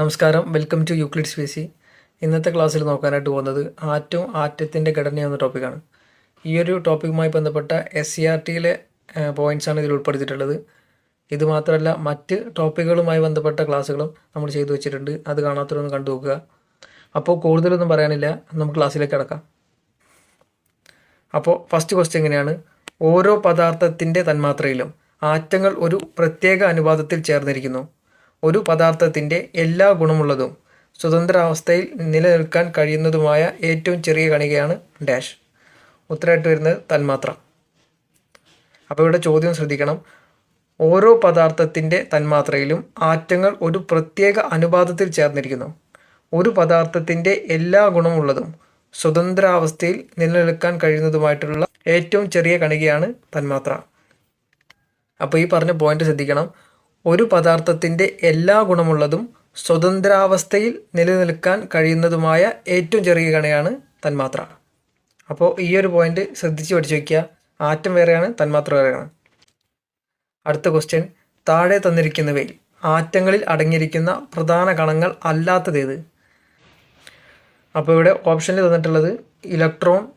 നമസ്കാരം. Welcome to Euclid's Spacey ഇന്നത്തെ ക്ലാസ്സിൽ നോക്കാനായിട്ട് പോകുന്നത് ആറ്റവും ആറ്റത്തിന്റെ ഘടന എന്ന ടോപ്പിക്കാണ് ഈ ഒരു ടോപ്പിക്കുമായി ബന്ധപ്പെട്ട എസ് സി ആർ ടിയിലെ പോയിന്റ്സാണ് ഇതിൽ ഉൾപ്പെടുത്തിയിട്ടുള്ളത്. ഇത് മാത്രമല്ല മറ്റ് ടോപ്പിക്കുകളുമായി ബന്ധപ്പെട്ട ക്ലാസ്സുകളും നമ്മൾ ചെയ്തു വെച്ചിട്ടുണ്ട്. അത് കാണാത്തവരൊന്ന് കണ്ടു നോക്കുക. അപ്പോൾ കൂടുതലൊന്നും പറയാനില്ല. നമുക്ക് ക്ലാസ്സിലേക്ക് കിടക്കാം. അപ്പോൾ ഫസ്റ്റ് ക്വസ്റ്റ്യൻ എങ്ങനെയാണ്? ഓരോ പദാർത്ഥത്തിന്റെ തന്മാത്രയിലും ആറ്റങ്ങൾ ഒരു പ്രത്യേക അനുപാതത്തിൽ ചേർന്നിരിക്കുന്നു. ഒരു പദാർത്ഥത്തിന്റെ എല്ലാ ഗുണമുള്ളതും സ്വതന്ത്രാവസ്ഥയിൽ നിലനിൽക്കാൻ കഴിയുന്നതുമായ ഏറ്റവും ചെറിയ കണികയാണ് ഡാഷ്. ഉത്തരമായിട്ട് വരുന്നത് തന്മാത്ര. അപ്പോൾ ഇവിടെ ചോദ്യം ശ്രദ്ധിക്കണം. ഓരോ പദാർത്ഥത്തിന്റെ തന്മാത്രയിലും ആറ്റങ്ങൾ ഒരു പ്രത്യേക അനുപാതത്തിൽ ചേർന്നിരിക്കുന്നു. ഒരു പദാർത്ഥത്തിന്റെ എല്ലാ ഗുണമുള്ളതും സ്വതന്ത്രാവസ്ഥയിൽ നിലനിൽക്കാൻ കഴിയുന്നതുമായിട്ടുള്ള ഏറ്റവും ചെറിയ കണികയാണ് തന്മാത്ര. അപ്പോൾ ഈ പറഞ്ഞ പോയിന്റ് ശ്രദ്ധിക്കണം. ഒരു പദാർത്ഥത്തിന്റെ എല്ലാ ഗുണമുള്ളതും സ്വതന്ത്രാവസ്ഥയിൽ നിലനിൽക്കാൻ കഴിയുന്നതുമായ ഏറ്റവും ചെറിയ കണയാണ് തന്മാത്ര. അപ്പോൾ ഈ ഒരു പോയിന്റ് ശ്രദ്ധിച്ച് പഠിച്ചു വയ്ക്കുക ആറ്റം വേറെയാണ് തന്മാത്ര വേറെയാണ്. അടുത്ത ക്വസ്റ്റ്യൻ താഴെ തന്നിരിക്കുന്നവയിൽ ആറ്റങ്ങളിൽ അടങ്ങിയിരിക്കുന്ന പ്രധാന കണങ്ങൾ അല്ലാത്തതേത് അപ്പോൾ ഇവിടെ ഓപ്ഷനിൽ തന്നിട്ടുള്ളത് ഇലക്ട്രോൺ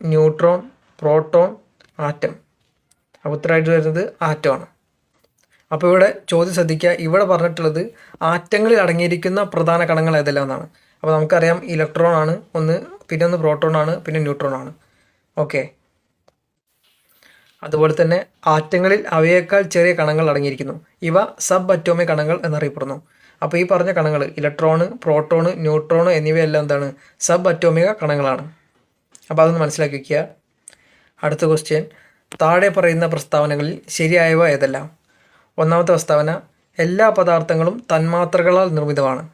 ന്യൂട്രോൺ പ്രോട്ടോൺ ആറ്റം. അപ്പോൾ ഉത്തരമായിട്ട് വരുന്നത് ആറ്റമാണ്. അപ്പോൾ ഇവിടെ ചോദ്യം ശ്രദ്ധിക്കുക. ഇവിടെ പറഞ്ഞിട്ടുള്ളത് ആറ്റങ്ങളിൽ അടങ്ങിയിരിക്കുന്ന പ്രധാന കണങ്ങൾ ഏതെല്ലാം എന്നാണ്. അപ്പോൾ നമുക്കറിയാം ഇലക്ട്രോൺ ആണ് ഒന്ന് പിന്നെ ഒന്ന് പ്രോട്ടോൺ ആണ് പിന്നെ ന്യൂട്രോൺ ആണ്. ഓക്കെ. അതുപോലെ തന്നെ ആറ്റങ്ങളിൽ അവയേക്കാൾ ചെറിയ കണങ്ങൾ അടങ്ങിയിരിക്കുന്നു. ഇവ സബ് അറ്റോമിക് കണങ്ങൾ എന്നറിയപ്പെടുന്നു. അപ്പോൾ ഈ പറഞ്ഞ കണങ്ങൾ ഇലക്ട്രോണ് പ്രോട്ടോണ് ന്യൂട്രോണ് എന്നിവയെല്ലാം എന്താണ്? സബ് അറ്റോമിക കണങ്ങളാണ്. അപ്പോൾ അതൊന്ന് മനസ്സിലാക്കി വയ്ക്കുക. അടുത്ത ക്വസ്റ്റ്യൻ താഴെ പറയുന്ന പ്രസ്താവനകളിൽ ശരിയായവ ഏതെല്ലാം? ഒന്നാമത്തെ പ്രസ്താവന എല്ലാ പദാർത്ഥങ്ങളും തന്മാത്രകളാൽ നിർമ്മിതമാണ്.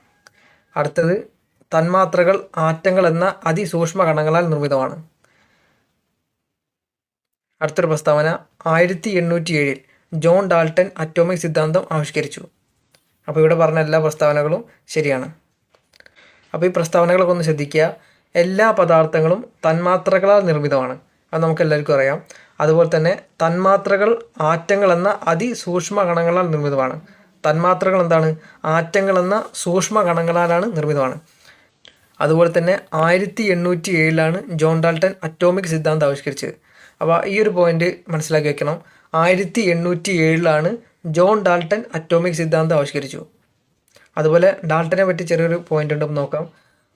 അടുത്തത് തന്മാത്രകൾ ആറ്റങ്ങൾ എന്ന അതിസൂക്ഷ്മ കണങ്ങളാൽ നിർമ്മിതമാണ്. അടുത്തൊരു പ്രസ്താവന ആയിരത്തി എണ്ണൂറ്റി ഏഴിൽ ജോൺ ഡാൾട്ടൺ അറ്റോമിക് സിദ്ധാന്തം ആവിഷ്കരിച്ചു. അപ്പോൾ ഇവിടെ പറഞ്ഞ എല്ലാ പ്രസ്താവനകളും ശരിയാണ്. അപ്പോൾ ഈ പ്രസ്താവനകളൊക്കെ ഒന്ന് ശ്രദ്ധിക്കുക. എല്ലാ പദാർത്ഥങ്ങളും തന്മാത്രകളാൽ നിർമ്മിതമാണ്. അത് നമുക്ക് എല്ലാവർക്കും അറിയാം. അതുപോലെ തന്നെ തന്മാത്രകൾ ആറ്റങ്ങൾ എന്ന അതിസൂക്ഷ്മ കണങ്ങളാൽ നിർമ്മിതമാണ്. തന്മാത്രകൾ എന്താണ്? ആറ്റങ്ങൾ എന്ന സൂക്ഷ്മ കണങ്ങളാലാണ് നിർമ്മിതമാണ്. അതുപോലെ തന്നെ ആയിരത്തി എണ്ണൂറ്റി ഏഴിലാണ് ജോൺ ഡാൾട്ടൻ അറ്റോമിക് സിദ്ധാന്തം ആവിഷ്കരിച്ചത്. അപ്പോൾ ഈ ഒരു പോയിന്റ് മനസ്സിലാക്കി വെക്കണം. ആയിരത്തി എണ്ണൂറ്റി ഏഴിലാണ് ജോൺ ഡാൾട്ടൻ അറ്റോമിക് സിദ്ധാന്തം ആവിഷ്കരിച്ചു. അതുപോലെ ഡാൾട്ടനെ പറ്റി ചെറിയൊരു പോയിന്റ് ഉണ്ട് നോക്കാം.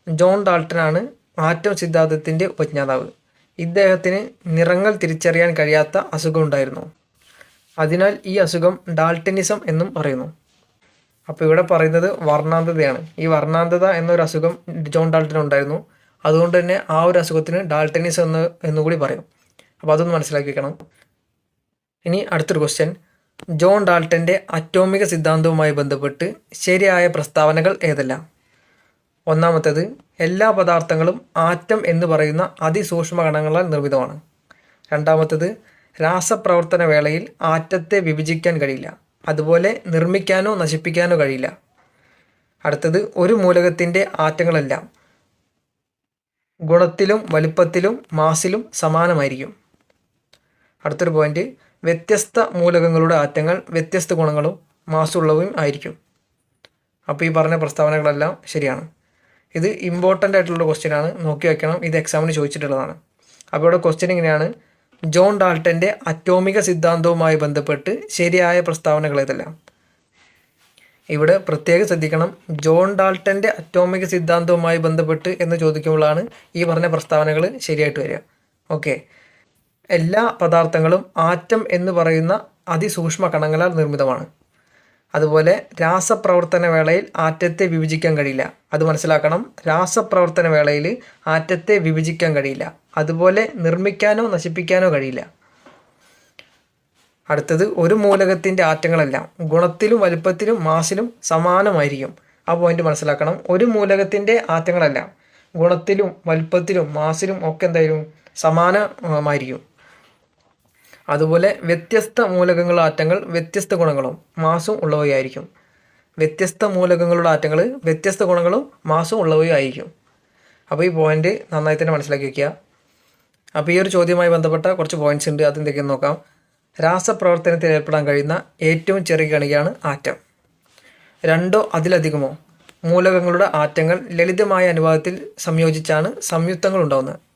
ജോൺ ഡാൾട്ടനാണ് ആറ്റം സിദ്ധാന്തത്തിന്റെ ഉപജ്ഞാതാവ്. ഇദ്ദേഹത്തിന് നിറങ്ങൾ തിരിച്ചറിയാൻ കഴിയാത്ത അസുഖം ഉണ്ടായിരുന്നു. അതിനാൽ ഈ അസുഖം ഡാൾട്ടനിസം എന്നും പറയുന്നു. അപ്പോൾ ഇവിടെ പറയുന്നത് വർണാന്തതയാണ്. ഈ വർണാന്തത എന്നൊരു അസുഖം ജോൺ ഡാൾട്ടൻ ഉണ്ടായിരുന്നു. അതുകൊണ്ട് തന്നെ ആ ഒരു അസുഖത്തിന് ഡാൾട്ടനിസം എന്ന് എന്നുകൂടി പറയും. അപ്പോൾ അതൊന്ന് മനസ്സിലാക്കി വെക്കണം. ഇനി അടുത്തൊരു ക്വസ്റ്റ്യൻ ജോൺ ഡാൾട്ടന്റെ അറ്റോമിക സിദ്ധാന്തവുമായി ബന്ധപ്പെട്ട് ശരിയായ പ്രസ്താവനകൾ ഏതെല്ലാം? ഒന്നാമത്തേത് എല്ലാ പദാർത്ഥങ്ങളും ആറ്റം എന്ന് പറയുന്ന അതിസൂക്ഷ്മ കണങ്ങളാൽ നിർമ്മിതമാണ്. രണ്ടാമത്തേത് രാസപ്രവർത്തന വേളയിൽ ആറ്റത്തെ വിഭജിക്കാൻ കഴിയില്ല. അതുപോലെ നിർമ്മിക്കാനോ നശിപ്പിക്കാനോ കഴിയില്ല. അടുത്തത് ഒരു മൂലകത്തിന്റെ ആറ്റങ്ങളെല്ലാം. ഗുണത്തിലും വലുപ്പത്തിലും മാസിലും സമാനമായിരിക്കും. അടുത്തൊരു പോയിന്റ് വ്യത്യസ്ത മൂലകങ്ങളുടെ ആറ്റങ്ങൾ വ്യത്യസ്ത ഗുണങ്ങളും മാസമുള്ളവയും ആയിരിക്കും. അപ്പോൾ ഈ പറഞ്ഞ പ്രസ്താവനകളെല്ലാം ശരിയാണ്. ഇത് ഇമ്പോർട്ടന്റ് ആയിട്ടുള്ള ക്വസ്റ്റ്യൻ ആണ്. നോക്കി വയ്ക്കണം ഇത് എക്സാമിന് ചോദിച്ചിട്ടുള്ളതാണ്. അപ്പോൾ ഇവിടെ ക്വസ്റ്റ്യൻ ഇങ്ങനെയാണ്. ജോൺ ഡാൾട്ടന്റെ അറ്റോമിക സിദ്ധാന്തവുമായി ബന്ധപ്പെട്ട് ശരിയായ പ്രസ്താവനകൾ ഏതെല്ലാം? ഇവിടെ പ്രത്യേകം ശ്രദ്ധിക്കണം. ജോൺ ഡാൾട്ടന്റെ അറ്റോമിക സിദ്ധാന്തവുമായി ബന്ധപ്പെട്ട് എന്ന് ചോദിക്കുമ്പോഴാണ് ഈ പറഞ്ഞ പ്രസ്താവനകൾ ശരിയായിട്ട് വരിക. ഓക്കെ എല്ലാ പദാർത്ഥങ്ങളും ആറ്റം എന്ന് പറയുന്ന അതിസൂക്ഷ്മ കണങ്ങളാൽ നിർമ്മിതമാണ്. അതുപോലെ രാസപ്രവർത്തന വേളയിൽ ആറ്റത്തെ വിഭജിക്കാൻ കഴിയില്ല. അത് മനസ്സിലാക്കണം. രാസപ്രവർത്തന വേളയിൽ ആറ്റത്തെ വിഭജിക്കാൻ കഴിയില്ല. അതുപോലെ നിർമ്മിക്കാനോ നശിപ്പിക്കാനോ കഴിയില്ല. അടുത്തത് ഒരു മൂലകത്തിന്റെ ആറ്റങ്ങളെല്ലാം ഗുണത്തിലും വലുപ്പത്തിലും മാസിലും സമാനമായിരിക്കും. ആ പോയിന്റ് മനസ്സിലാക്കണം. ഒരു മൂലകത്തിന്റെ ആറ്റങ്ങളെല്ലാം ഗുണത്തിലും വലുപ്പത്തിലും മാസിലും ഒക്കെ എന്തായാലും സമാനമായിരിക്കും. അതുപോലെ വ്യത്യസ്ത മൂലകങ്ങളുടെ ആറ്റങ്ങൾ വ്യത്യസ്ത ഗുണങ്ങളും മാസും ഉള്ളവയായിരിക്കും. വ്യത്യസ്ത മൂലകങ്ങളുടെ ആറ്റങ്ങൾ വ്യത്യസ്ത ഗുണങ്ങളും മാസും ഉള്ളവയായിരിക്കും. അപ്പോൾ ഈ പോയിന്റ് നന്നായി തന്നെ മനസ്സിലാക്കി വയ്ക്കുക അപ്പോൾ ഈ ഒരു ചോദ്യവുമായി ബന്ധപ്പെട്ട കുറച്ച് പോയിന്റ്സ് ഉണ്ട്. അതെന്തൊക്കെയെന്ന് നോക്കാം. രാസപ്രവർത്തനത്തിൽ ഏർപ്പെടാൻ കഴിയുന്ന ഏറ്റവും ചെറിയ കണികയാണ് ആറ്റം. രണ്ടോ അതിലധികമോ മൂലകങ്ങളുടെ ആറ്റങ്ങൾ ലളിതമായ അനുപാതത്തിൽ സംയോജിച്ചാണ് സംയുക്തങ്ങൾ ഉണ്ടാകുന്നത്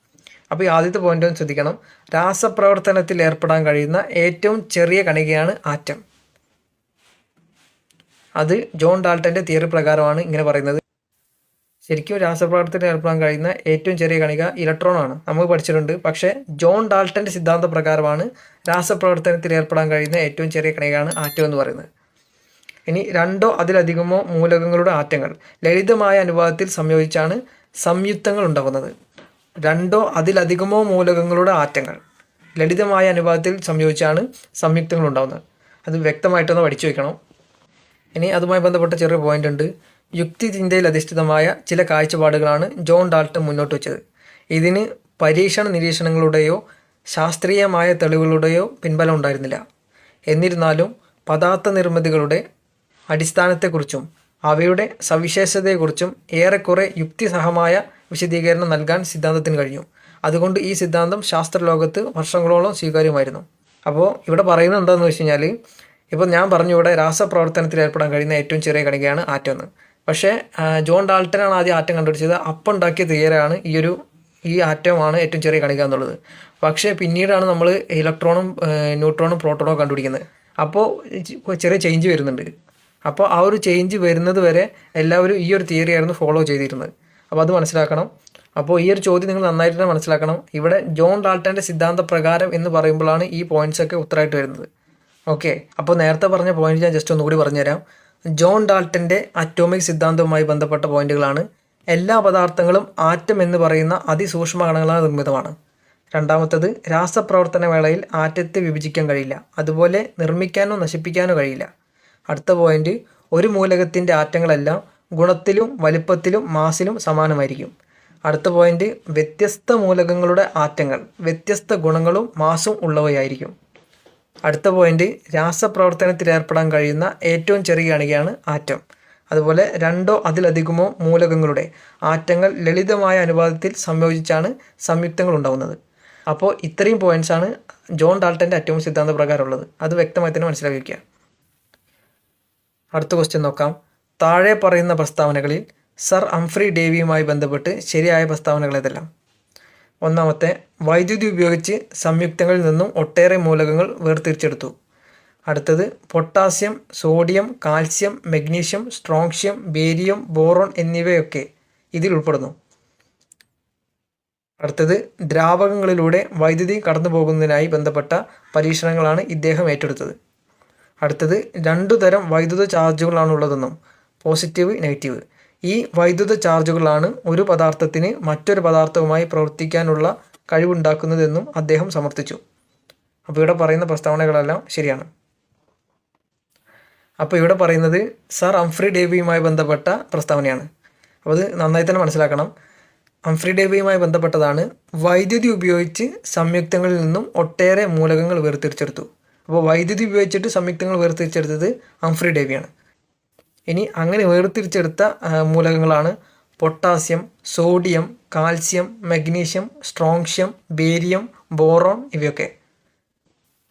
അപ്പോൾ ഈ ആദ്യത്തെ പോയിന്റ് ഒന്ന് ശ്രദ്ധിക്കണം. രാസപ്രവർത്തനത്തിൽ ഏർപ്പെടാൻ കഴിയുന്ന ഏറ്റവും ചെറിയ കണികയാണ് ആറ്റം. അത് ജോൺ ഡാൾട്ടന്റെ തിയറി പ്രകാരമാണ് ഇങ്ങനെ പറയുന്നത്. ശരിക്കും രാസപ്രവർത്തനത്തിൽ ഏർപ്പെടാൻ കഴിയുന്ന ഏറ്റവും ചെറിയ കണിക ഇലക്ട്രോൺ ആണ്. നമ്മൾ പഠിച്ചിട്ടുണ്ട്. പക്ഷേ ജോൺ ഡാൾട്ടന്റെ സിദ്ധാന്ത പ്രകാരമാണ് രാസപ്രവർത്തനത്തിൽ ഏർപ്പെടാൻ കഴിയുന്ന ഏറ്റവും ചെറിയ കണികയാണ് ആറ്റം എന്ന് പറയുന്നത്. ഇനി രണ്ടോ അതിലധികമോ മൂലകങ്ങളുടെ ആറ്റങ്ങൾ ലളിതമായ അനുപാതത്തിൽ സംയോജിച്ചാണ് സംയുക്തങ്ങൾ ഉണ്ടാകുന്നത് രണ്ടോ അതിലധികമോ മൂലകങ്ങളുടെ ആറ്റങ്ങൾ. ലളിതമായ അനുപാതത്തിൽ സംയോജിച്ചാണ് സംയുക്തങ്ങൾ ഉണ്ടാകുന്നത് അത് വ്യക്തമായിട്ടൊന്ന് പഠിച്ചു വയ്ക്കണം ഇനി അതുമായി ബന്ധപ്പെട്ട ചെറിയ പോയിന്റ് ഉണ്ട്. യുക്തി ചിന്തയിൽ അധിഷ്ഠിതമായ ചില കാഴ്ചപ്പാടുകളാണ് ജോൺ ഡാൾട്ടൺ മുന്നോട്ട് വെച്ചത്. ഇതിന് പരീക്ഷണ നിരീക്ഷണങ്ങളുടെയോ ശാസ്ത്രീയമായ തെളിവുകളുടെയോ പിൻബലം ഉണ്ടായിരുന്നില്ല. എന്നിരുന്നാലും പദാർത്ഥ നിർമ്മിതികളുടെ അടിസ്ഥാനത്തെക്കുറിച്ചും അവയുടെ സവിശേഷതയെക്കുറിച്ചും ഏറെക്കുറെ യുക്തിസഹമായ വിശദീകരണം നൽകാൻ സിദ്ധാന്തത്തിന് കഴിഞ്ഞു. അതുകൊണ്ട് ഈ സിദ്ധാന്തം ശാസ്ത്രലോകത്ത് വർഷങ്ങളോളം സ്വീകാര്യമായിരുന്നു. അപ്പോൾ ഇവിടെ പറയുന്നത് എന്താണെന്ന് വെച്ച് കഴിഞ്ഞാൽ ഇപ്പോൾ ഞാൻ പറഞ്ഞു ഇവിടെ രാസപ്രവർത്തനത്തിൽ ഏർപ്പെടാൻ കഴിയുന്ന ഏറ്റവും ചെറിയ കണികയാണ് ആറ്റം എന്ന്. പക്ഷേ ജോൺ ഡാൾട്ടനാണ് ആദ്യം ആറ്റം കണ്ടുപിടിച്ചത്. അപ്പം ഉണ്ടാക്കിയ തിയറാണ് ഈ ഒരു ഈ ആറ്റമാണ് ഏറ്റവും ചെറിയ കണിക എന്നുള്ളത്. പക്ഷേ പിന്നീടാണ് നമ്മൾ ഇലക്ട്രോണും ന്യൂട്രോണും പ്രോട്ടോണും കണ്ടുപിടിക്കുന്നത്. അപ്പോൾ ചെറിയ ചേഞ്ച് വരുന്നുണ്ട്. അപ്പോൾ ആ ഒരു ചേഞ്ച് വരുന്നത് വരെ എല്ലാവരും ഈ ഒരു തിയറി ആയിരുന്നു ഫോളോ ചെയ്തിരുന്നത്. അപ്പോൾ അത് മനസ്സിലാക്കണം. അപ്പോൾ ഈ ഒരു ചോദ്യം നിങ്ങൾ നന്നായിട്ട് തന്നെ മനസ്സിലാക്കണം. ഇവിടെ ജോൺ ഡാൾട്ടന്റെ സിദ്ധാന്ത പ്രകാരം എന്ന് പറയുമ്പോഴാണ് ഈ പോയിന്റ്സ് ഒക്കെ ഉത്തരമായിട്ട് വരുന്നത്. ഓക്കെ അപ്പോൾ നേരത്തെ പറഞ്ഞ പോയിന്റ് ഞാൻ ജസ്റ്റ് ഒന്നുകൂടി പറഞ്ഞുതരാം. ജോൺ ഡാൾട്ടന്റെ അറ്റോമിക് സിദ്ധാന്തവുമായി ബന്ധപ്പെട്ട പോയിന്റുകളാണ്. എല്ലാ പദാർത്ഥങ്ങളും ആറ്റം എന്ന് പറയുന്ന അതിസൂക്ഷ്മ കണങ്ങളാൽ നിർമ്മിതമാണ്. രണ്ടാമത്തത് രാസപ്രവർത്തന വേളയിൽ ആറ്റത്തെ വിഭജിക്കാൻ കഴിയില്ല. അതുപോലെ നിർമ്മിക്കാനോ നശിപ്പിക്കാനോ കഴിയില്ല. അടുത്ത പോയിന്റ് ഒരു മൂലകത്തിന്റെ ആറ്റങ്ങളെല്ലാം ഗുണത്തിലും വലിപ്പത്തിലും മാസിലും സമാനമായിരിക്കും. അടുത്ത പോയിന്റ് വ്യത്യസ്ത മൂലകങ്ങളുടെ ആറ്റങ്ങൾ വ്യത്യസ്ത ഗുണങ്ങളും മാസും ഉള്ളവയായിരിക്കും. അടുത്ത പോയിന്റ് രാസപ്രവർത്തനത്തിൽ ഏർപ്പെടാൻ കഴിയുന്ന ഏറ്റവും ചെറിയ അണികയാണ് ആറ്റം. അതുപോലെ രണ്ടോ അതിലധികമോ മൂലകങ്ങളുടെ ആറ്റങ്ങൾ ലളിതമായ അനുപാതത്തിൽ സംയോജിച്ചാണ് സംയുക്തങ്ങൾ ഉണ്ടാകുന്നത് അപ്പോൾ ഇത്രയും പോയിന്റ്സ് ആണ് ജോൺ ഡാൾട്ടന്റെ അറ്റവും സിദ്ധാന്ത പ്രകാരമുള്ളത് അത് വ്യക്തമായി തന്നെ മനസ്സിലാക്കി വയ്ക്കുക അടുത്ത ക്വസ്റ്റ്യൻ നോക്കാം. താഴെ പറയുന്ന പ്രസ്താവനകളിൽ സർ അംഫ്രി ഡേവിയുമായി ബന്ധപ്പെട്ട് ശരിയായ പ്രസ്താവനകൾ ഏതെല്ലാം ഒന്നാമത്തെ വൈദ്യുതി ഉപയോഗിച്ച് സംയുക്തങ്ങളിൽ നിന്നും ഒട്ടേറെ മൂലകങ്ങൾ വേർതിരിച്ചെടുത്തു. അടുത്തത് potassium sodium calcium magnesium strontium barium boron എന്നിവയൊക്കെ ഇതിൽ ഉൾപ്പെടുന്നു. അടുത്തത് ദ്രാവകങ്ങളിലൂടെ വൈദ്യുതി കടന്നു പോകുന്നതിനായി ബന്ധപ്പെട്ട പരീക്ഷണങ്ങളാണ് ഇദ്ദേഹം ഏറ്റെടുത്തത്. അടുത്തത് രണ്ടു തരം വൈദ്യുത ചാർജുകളാണുള്ളതെന്നും പോസിറ്റീവ് നെഗറ്റീവ്. ഈ വൈദ്യുത ചാർജുകളാണ് ഒരു പദാർത്ഥത്തിന് മറ്റൊരു പദാർത്ഥവുമായി പ്രവർത്തിക്കാനുള്ള കഴിവുണ്ടാക്കുന്നതെന്നും അദ്ദേഹം സമർത്ഥിച്ചു. അപ്പോൾ ഇവിടെ പറയുന്ന പ്രസ്താവനകളെല്ലാം ശരിയാണ്. അപ്പോൾ ഇവിടെ പറയുന്നത് സർ അംഫ്രി ഡേവിയുമായി ബന്ധപ്പെട്ട പ്രസ്താവനയാണ്. അപ്പോൾ അത് നന്നായി തന്നെ മനസ്സിലാക്കണം. അംഫ്രി ഡേവിയുമായി ബന്ധപ്പെട്ടതാണ് വൈദ്യുതി ഉപയോഗിച്ച് സംയുക്തങ്ങളിൽ നിന്നും ഒട്ടേറെ മൂലകങ്ങൾ വേർതിരിച്ചെടുത്തു. അപ്പോൾ വൈദ്യുതി ഉപയോഗിച്ചിട്ട് സംയുക്തങ്ങൾ വേർതിരിച്ചെടുത്തത് അംഫ്രി ഡേവിയാണ്. ഇനി അങ്ങനെ വേർതിരിച്ചെടുത്ത മൂലകങ്ങളാണ് potassium sodium calcium magnesium strontium barium boron ഇവയൊക്കെ.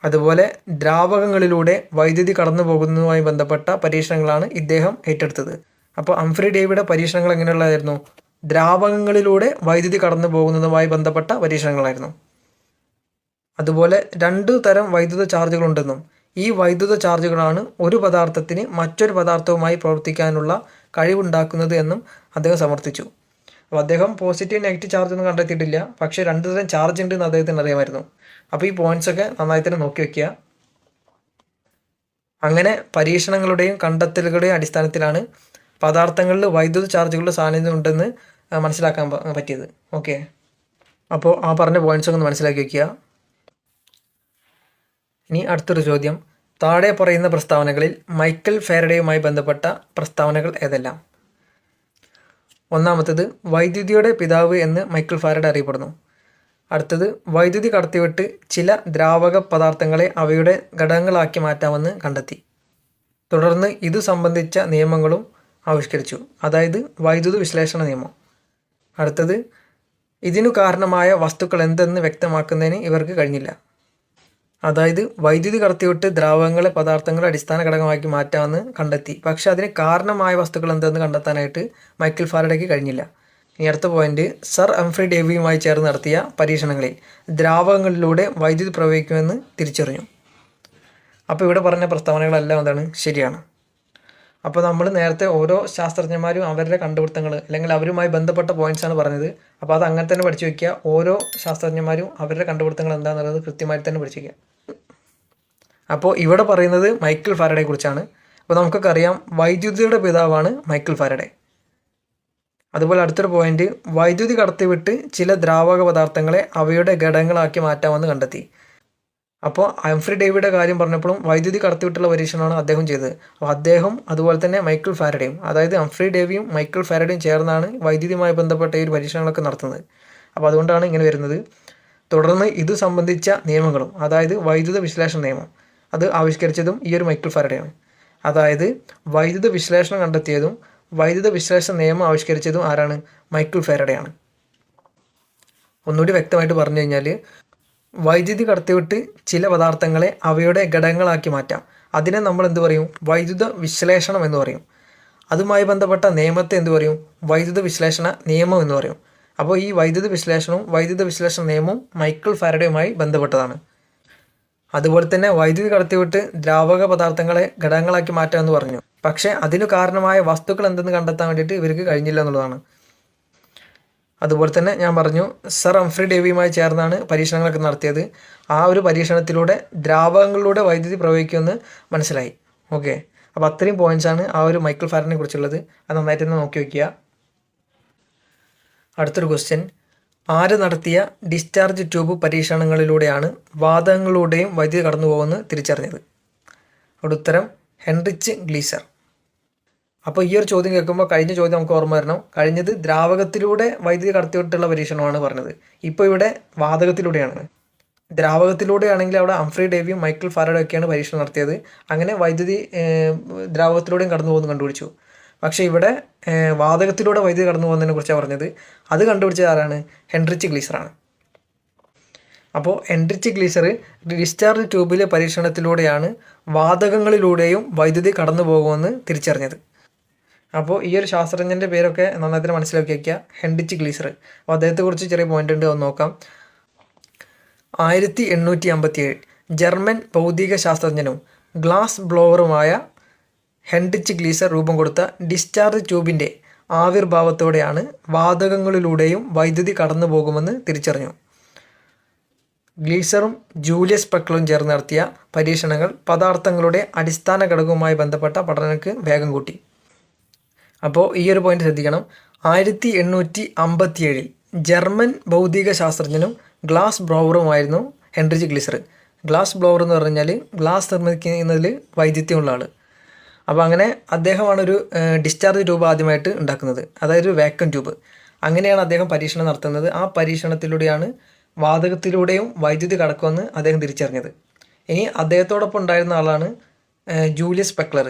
അതുപോലെ ദ്രാവകങ്ങളിലൂടെ വൈദ്യുതി കടന്നു പോകുന്നതുമായി ബന്ധപ്പെട്ട പരീക്ഷണങ്ങളാണ് ഇദ്ദേഹം ഏറ്റെടുത്തത്. അപ്പോൾ അംഫ്രി ഡേവിയുടെ പരീക്ഷണങ്ങൾ എങ്ങനെയുള്ളതായിരുന്നു? ദ്രാവകങ്ങളിലൂടെ വൈദ്യുതി കടന്നു പോകുന്നതുമായി ബന്ധപ്പെട്ട പരീക്ഷണങ്ങളായിരുന്നു. അതുപോലെ രണ്ടു തരം വൈദ്യുത ചാർജുകളുണ്ടെന്നും ഈ വൈദ്യുത ചാർജുകളാണ് ഒരു പദാർത്ഥത്തിന് മറ്റൊരു പദാർത്ഥവുമായി പ്രവർത്തിക്കാനുള്ള കഴിവുണ്ടാക്കുന്നത് എന്നും അദ്ദേഹം സമർത്ഥിച്ചു. അപ്പോൾ അദ്ദേഹം പോസിറ്റീവ് നെഗറ്റീവ് ചാർജ് ഒന്നും കണ്ടെത്തിയിട്ടില്ല. പക്ഷേ രണ്ടു തരം ചാർജ് ഉണ്ട് എന്ന് അദ്ദേഹത്തിന് അറിയാമായിരുന്നു. അപ്പോൾ ഈ പോയിന്റ്സ് ഒക്കെ നന്നായി തന്നെ നോക്കി വെക്കുക. അങ്ങനെ പരീക്ഷണങ്ങളുടെയും കണ്ടെത്തലുകളുടെയും അടിസ്ഥാനത്തിലാണ് പദാർത്ഥങ്ങളിൽ വൈദ്യുത ചാർജുകളുടെ സാന്നിധ്യം ഉണ്ടെന്ന് മനസ്സിലാക്കാൻ പറ്റിയത്. ഓക്കെ. അപ്പോൾ ആ പറഞ്ഞ പോയിന്റ്സ് ഒന്ന് മനസ്സിലാക്കി വെക്കുക. ഇനി അടുത്തൊരു ചോദ്യം. താഴെ പറയുന്ന പ്രസ്താവനകളിൽ മൈക്കൽ ഫേരഡയുമായി ബന്ധപ്പെട്ട പ്രസ്താവനകൾ ഏതെല്ലാം? ഒന്നാമത്തത് വൈദ്യുതിയുടെ പിതാവ് എന്ന് മൈക്കിൾ ഫാരഡ് അറിയപ്പെടുന്നു. അടുത്തത് വൈദ്യുതി കടത്തിവിട്ട് ചില ദ്രാവക പദാർത്ഥങ്ങളെ അവയുടെ ഘടകങ്ങളാക്കി മാറ്റാമെന്ന് കണ്ടെത്തി. തുടർന്ന് ഇതു സംബന്ധിച്ച നിയമങ്ങളും ആവിഷ്കരിച്ചു. അതായത് വൈദ്യുത വിശ്ലേഷണ നിയമം. അടുത്തത് ഇതിനു കാരണമായ വസ്തുക്കൾ എന്തെന്ന് വ്യക്തമാക്കുന്നതിന് ഇവർക്ക് കഴിഞ്ഞില്ല. അതായത് വൈദ്യുതി കടത്തിവിട്ട് ദ്രാവകങ്ങളെ പദാർത്ഥങ്ങളെ അടിസ്ഥാന ഘടകമാക്കി മാറ്റാമെന്ന് കണ്ടെത്തി. പക്ഷേ അതിന് കാരണമായ വസ്തുക്കൾ എന്തെന്ന് കണ്ടെത്താനായിട്ട് മൈക്കിൾ ഫാരഡയ്ക്ക് കഴിഞ്ഞില്ല. ഇനി അടുത്ത പോയിന്റ്. സർ എംഫ്രി ഡേവിയുമായി ചേർന്ന് നടത്തിയ പരീക്ഷണങ്ങളിൽ ദ്രാവകങ്ങളിലൂടെ വൈദ്യുതി പ്രവഹിക്കുമെന്ന് തിരിച്ചറിഞ്ഞു. അപ്പോൾ ഇവിടെ പറഞ്ഞ പ്രസ്താവനകളെല്ലാം എന്താണ്? ശരിയാണ്. അപ്പോൾ നമ്മൾ നേരത്തെ ഓരോ ശാസ്ത്രജ്ഞന്മാരും അവരുടെ കണ്ടുപിടുത്തങ്ങൾ അല്ലെങ്കിൽ അവരുമായി ബന്ധപ്പെട്ട പോയിന്റ്സ് ആണ് പറഞ്ഞത്. അപ്പോൾ അത് അങ്ങനെ തന്നെ പഠിച്ചു വയ്ക്കുക ഓരോ ശാസ്ത്രജ്ഞന്മാരും അവരുടെ കണ്ടുപിടുത്തങ്ങൾ എന്താണെന്നുള്ളത് കൃത്യമായിട്ട് തന്നെ പഠിച്ചു വയ്ക്കുക അപ്പോൾ ഇവിടെ പറയുന്നത് മൈക്കിൾ ഫാരഡയെ കുറിച്ചാണ്. അപ്പോൾ നമുക്കറിയാം വൈദ്യുതിയുടെ പിതാവാണ് മൈക്കിൾ ഫാരഡെ. അതുപോലെ അടുത്തൊരു പോയിന്റ് വൈദ്യുതി കടത്തിവിട്ട് ചില ദ്രാവക പദാർത്ഥങ്ങളെ അവയുടെ ഘടകങ്ങളാക്കി മാറ്റാമെന്ന് കണ്ടെത്തി. അപ്പോൾ ഹംഫ്രി ഡേവിയുടെ കാര്യം പറഞ്ഞപ്പോഴും വൈദ്യുതി കടത്തിവിട്ടുള്ള പരീക്ഷണമാണ് അദ്ദേഹം ചെയ്തത്. അപ്പോൾ അദ്ദേഹം അതുപോലെ തന്നെ മൈക്കിൾ ഫാരഡയും അതായത് ഹംഫ്രി ഡേവിയും മൈക്കിൾ ഫാരഡയും ചേർന്നാണ് വൈദ്യുതിയുമായി ബന്ധപ്പെട്ട ഈ ഒരു പരീക്ഷണങ്ങളൊക്കെ നടത്തുന്നത്. അപ്പോൾ അതുകൊണ്ടാണ് ഇങ്ങനെ വരുന്നത്. തുടർന്ന് ഇത് സംബന്ധിച്ച നിയമങ്ങളും അതായത് വൈദ്യുത വിശ്ലേഷണ നിയമം. അത് ആവിഷ്കരിച്ചതും ഈ ഒരു മൈക്കിൾ ഫാരഡയാണ്. അതായത് വൈദ്യുത വിശ്ലേഷണം കണ്ടെത്തിയതും വൈദ്യുത വിശ്ലേഷണ നിയമം ആവിഷ്കരിച്ചതും ആരാണ്? മൈക്കിൾ ഫാരഡയാണ്. ഒന്നുകൂടി വ്യക്തമായിട്ട് പറഞ്ഞു കഴിഞ്ഞാൽ വൈദ്യുതി കടത്തിവിട്ട് ചില പദാർത്ഥങ്ങളെ അവയുടെ ഘടകങ്ങളാക്കി മാറ്റാം. അതിനെ നമ്മൾ എന്ത് പറയും? വൈദ്യുത വിശ്ലേഷണം എന്ന് പറയും. അതുമായി ബന്ധപ്പെട്ട നിയമത്തെ എന്ത് പറയും? വൈദ്യുത വിശ്ലേഷണ നിയമം എന്ന് പറയും. അപ്പോൾ ഈ വൈദ്യുത വിശ്ലേഷണവും വൈദ്യുത വിശ്ലേഷണ നിയമവും മൈക്കിൾ ഫാരഡയുമായി ബന്ധപ്പെട്ടതാണ്. അതുപോലെ തന്നെ വൈദ്യുതി കടത്തിവിട്ട് ദ്രാവക പദാർത്ഥങ്ങളെ ഘടകങ്ങളാക്കി മാറ്റാമെന്ന് പറഞ്ഞു. പക്ഷേ അതിനു കാരണമായ വസ്തുക്കൾ എന്തെന്ന് കണ്ടെത്താൻ വേണ്ടിയിട്ട് ഇവർക്ക് കഴിഞ്ഞില്ല എന്നുള്ളതാണ്. അതുപോലെ തന്നെ ഞാൻ പറഞ്ഞു സർ അംഫ്രി ഡേവിയുമായി ചേർന്നാണ് പരീക്ഷണങ്ങളൊക്കെ നടത്തിയത്. ആ ഒരു പരീക്ഷണത്തിലൂടെ ദ്രാവകങ്ങളിലൂടെ വൈദ്യുതി പ്രവഹിക്കുമെന്ന് മനസ്സിലായി. ഓക്കെ. അപ്പോൾ അത്രയും ആണ് ആ ഒരു മൈക്കിൾ ഫാരനെ കുറിച്ചുള്ളത്. അത് നന്നായിട്ട് നോക്കി വയ്ക്കുക അടുത്തൊരു ക്വസ്റ്റ്യൻ ആര് നടത്തിയ ഡിസ്ചാർജ് ട്യൂബ് പരീക്ഷണങ്ങളിലൂടെയാണ് വാതകങ്ങളുടെയും വൈദ്യുതി കടന്നു പോകുമെന്ന് തിരിച്ചറിഞ്ഞത്? അവിടെ ഉത്തരം ഹെൻറിച്ച് ഗ്ലീസർ. അപ്പോൾ ഈ ഒരു ചോദ്യം കേൾക്കുമ്പോൾ കഴിഞ്ഞ ചോദ്യം നമുക്ക് ഓർമ്മ വരണം. കഴിഞ്ഞത് ദ്രാവകത്തിലൂടെ വൈദ്യുതി കടത്തിവിട്ടുള്ള പരീക്ഷണമാണ് പറഞ്ഞത്. ഇപ്പോൾ ഇവിടെ വാതകത്തിലൂടെയാണ്. ദ്രാവകത്തിലൂടെയാണെങ്കിൽ അവിടെ അംഫ്രി ഡേവിയും മൈക്കിൾ ഫാരഡോ പരീക്ഷണം നടത്തിയത്. അങ്ങനെ വൈദ്യുതി ദ്രാവകത്തിലൂടെയും കടന്നു പോകുന്നു കണ്ടുപിടിച്ചു. പക്ഷേ ഇവിടെ വാതകത്തിലൂടെ വൈദ്യുതി കടന്നു പോകുന്നതിനെ കുറിച്ചാണ് പറഞ്ഞത്. അത് കണ്ടുപിടിച്ചത് ആരാണ്? ഹെൻറിച്ച് ഗ്ലീസറാണ് അപ്പോൾ എൻറിച്ച് ഗ്ലീസർ ഡിസ്ചാർജ് ട്യൂബിലെ പരീക്ഷണത്തിലൂടെയാണ് വാതകങ്ങളിലൂടെയും വൈദ്യുതി കടന്നു പോകുമെന്ന് തിരിച്ചറിഞ്ഞത്. അപ്പോൾ ഈ ഒരു ശാസ്ത്രജ്ഞന്റെ പേരൊക്കെ നന്നായിട്ട് മനസ്സിലാക്കി വയ്ക്കുക ഹെൻറിച്ച് ഗ്ലീസർ. അപ്പോൾ അദ്ദേഹത്തെക്കുറിച്ച് ചെറിയ പോയിന്റ് ഉണ്ട് ഒന്ന് നോക്കാം. ആയിരത്തി എണ്ണൂറ്റി അമ്പത്തിയേഴ്. ജർമ്മൻ ഭൗതിക ശാസ്ത്രജ്ഞനും ഗ്ലാസ് ബ്ലോവറുമായ ഹെൻറിച്ച് ഗ്ലീസർ രൂപം കൊടുത്ത ഡിസ്ചാർജ് ട്യൂബിന്റെ ആവിർഭാവത്തോടെയാണ് വാതകങ്ങളിലൂടെയും വൈദ്യുതി കടന്നു പോകുമെന്ന് തിരിച്ചറിഞ്ഞു. ഗ്ലീസറും ജൂലിയസ് പെക്ലും ചേർന്ന് നടത്തിയ പരീക്ഷണങ്ങൾ പദാർത്ഥങ്ങളുടെ അടിസ്ഥാന ഘടകവുമായി ബന്ധപ്പെട്ട പഠനങ്ങൾക്ക് വേഗം കൂട്ടി. അപ്പോൾ ഈ ഒരു പോയിന്റ് ശ്രദ്ധിക്കണം. ആയിരത്തി എണ്ണൂറ്റി അമ്പത്തി ഏഴിൽ ജർമ്മൻ ഭൗതിക ശാസ്ത്രജ്ഞനും ഗ്ലാസ് ബ്ലോവറുമായിരുന്നു ഹെൻറിച്ച് ഗ്ലീസർ. ഗ്ലാസ് ബ്ലോവർ എന്ന് പറഞ്ഞാൽ ഗ്ലാസ് നിർമ്മിക്കുന്നതിൽ വൈദ്യുത്യമുള്ള ആൾ അപ്പോൾ അങ്ങനെ അദ്ദേഹമാണ് ഒരു ഡിസ്ചാർജ് ട്യൂബ് ആദ്യമായിട്ട് ഉണ്ടാക്കുന്നത്. അതായത് ഒരു വാക്വം ട്യൂബ് അങ്ങനെയാണ് അദ്ദേഹം പരീക്ഷണം നടത്തുന്നത്. ആ പരീക്ഷണത്തിലൂടെയാണ് വാതകത്തിലൂടെയും വൈദ്യുതി കടക്കുമെന്ന് അദ്ദേഹം തിരിച്ചറിഞ്ഞത്. ഇനി അദ്ദേഹത്തോടൊപ്പം ഉണ്ടായിരുന്ന ആളാണ് ജൂലിയസ് പെക്ലർ.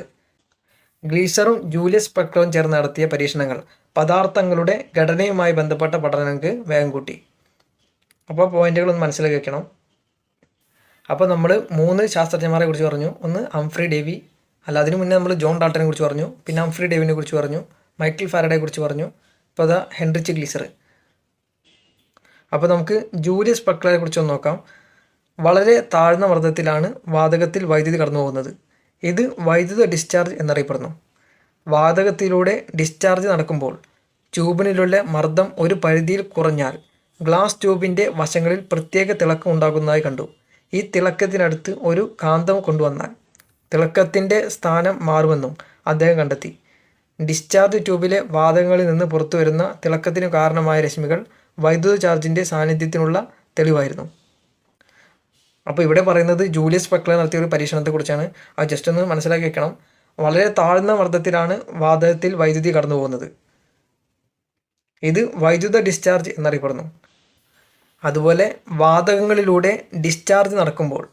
ഗ്ലീസറും ജൂലിയസ് പെക്ലറും ചേർന്ന് നടത്തിയ പരീക്ഷണങ്ങൾ പദാർത്ഥങ്ങളുടെ ഘടനയുമായി ബന്ധപ്പെട്ട പഠനങ്ങൾക്ക് വേഗം കൂട്ടി. അപ്പോൾ പോയിന്റുകളൊന്ന് മനസ്സിലാക്കി വെക്കണം. അപ്പോൾ നമ്മൾ മൂന്ന് ശാസ്ത്രജ്ഞന്മാരെ കുറിച്ച് പറഞ്ഞു. ഒന്ന് അംഫ്രി ഡേവി അല്ല അതിനു മുന്നേ നമ്മൾ ജോൺ ഡാൾട്ടനെ കുറിച്ച് പറഞ്ഞു പിന്നെ ഹംഫ്രി ഡേവിനെ കുറിച്ച് പറഞ്ഞു മൈക്കിൾ ഫാരഡയെ കുറിച്ച് പറഞ്ഞു ഇപ്പോൾ അതാ ഹെൻറിച്ച് ഗ്ലീസർ അപ്പോൾ നമുക്ക് ജൂലിയസ് പക്ലറെ കുറിച്ച് ഒന്ന് നോക്കാം. വളരെ താഴ്ന്ന മർദ്ദത്തിലാണ് വാതകത്തിൽ വൈദ്യുതി കടന്നു പോകുന്നത്. ഇത് വൈദ്യുത ഡിസ്ചാർജ് എന്നറിയപ്പെടുന്നു. വാതകത്തിലൂടെ ഡിസ്ചാർജ് നടക്കുമ്പോൾ ട്യൂബിനുള്ള മർദ്ദം ഒരു പരിധിയിൽ കുറഞ്ഞാൽ ഗ്ലാസ് ട്യൂബിന്റെ വശങ്ങളിൽ പ്രത്യേക തിളക്കം ഉണ്ടാകുന്നതായി കണ്ടു. ഈ തിളക്കത്തിനടുത്ത് ഒരു കാന്തം കൊണ്ടുവന്നാൽ തിളക്കത്തിന്റെ സ്ഥാനം മാറുമെന്നും അദ്ദേഹം കണ്ടെത്തി. ഡിസ്ചാർജ് ട്യൂബിലെ വാതകങ്ങളിൽ നിന്ന് പുറത്തു വരുന്ന തിളക്കത്തിന് കാരണമായ രശ്മികൾ വൈദ്യുത ചാർജിന്റെ സാന്നിധ്യത്തിനുള്ള തെളിവായിരുന്നു. അപ്പോൾ ഇവിടെ പറയുന്നത് ജൂലിയസ് പെക്ല നടത്തിയ ഒരു പരീക്ഷണത്തെക്കുറിച്ചാണ്. അത് ജസ്റ്റ് ഒന്ന് മനസ്സിലാക്കി വെക്കണം. വളരെ താഴ്ന്ന മർദ്ദത്തിലാണ് വാതകത്തിൽ വൈദ്യുതി കടന്നു പോകുന്നത്. ഇത് വൈദ്യുത ഡിസ്ചാർജ് എന്നറിയപ്പെടുന്നു. അതുപോലെ വാതകങ്ങളിലൂടെ ഡിസ്ചാർജ് നടക്കുമ്പോൾ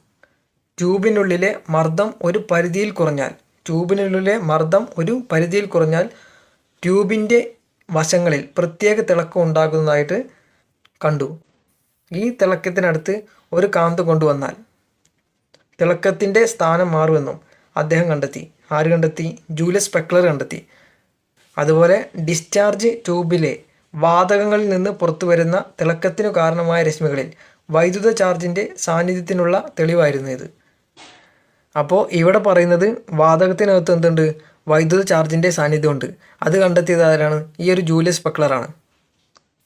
ട്യൂബിനുള്ളിലെ മർദ്ദം ഒരു പരിധിയിൽ കുറഞ്ഞാൽ ട്യൂബിനുള്ളിലെ മർദ്ദം ഒരു പരിധിയിൽ കുറഞ്ഞാൽ ട്യൂബിന്റെ വശങ്ങളിൽ പ്രത്യേക തിളക്കം ഉണ്ടാകുന്നതായിട്ട് കണ്ടു. ഈ തിളക്കത്തിനടുത്ത് ഒരു കാന്ത് കൊണ്ടുവന്നാൽ തിളക്കത്തിന്റെ സ്ഥാനം മാറുമെന്നും അദ്ദേഹം കണ്ടെത്തി. ആര് കണ്ടെത്തി? ജൂലിയസ് സ്പെക്ലർ കണ്ടെത്തി. അതുപോലെ ഡിസ്ചാർജ് ട്യൂബിലെ വാതകങ്ങളിൽ നിന്ന് പുറത്തു വരുന്ന തിളക്കത്തിനു കാരണമായ രശ്മികളിൽ വൈദ്യുത ചാർജിന്റെ സാന്നിധ്യത്തിനുള്ള തെളിവായിരുന്നു ഇത്. അപ്പോൾ ഇവിടെ പറയുന്നത് വാതകത്തിനകത്ത് എന്തുണ്ട്? വൈദ്യുത ചാർജിന്റെ സാന്നിധ്യമുണ്ട്. അത് കണ്ടെത്തിയത് ആരാണ്? ഈ ഒരു ജൂലിയസ് പെക്ലറാണ്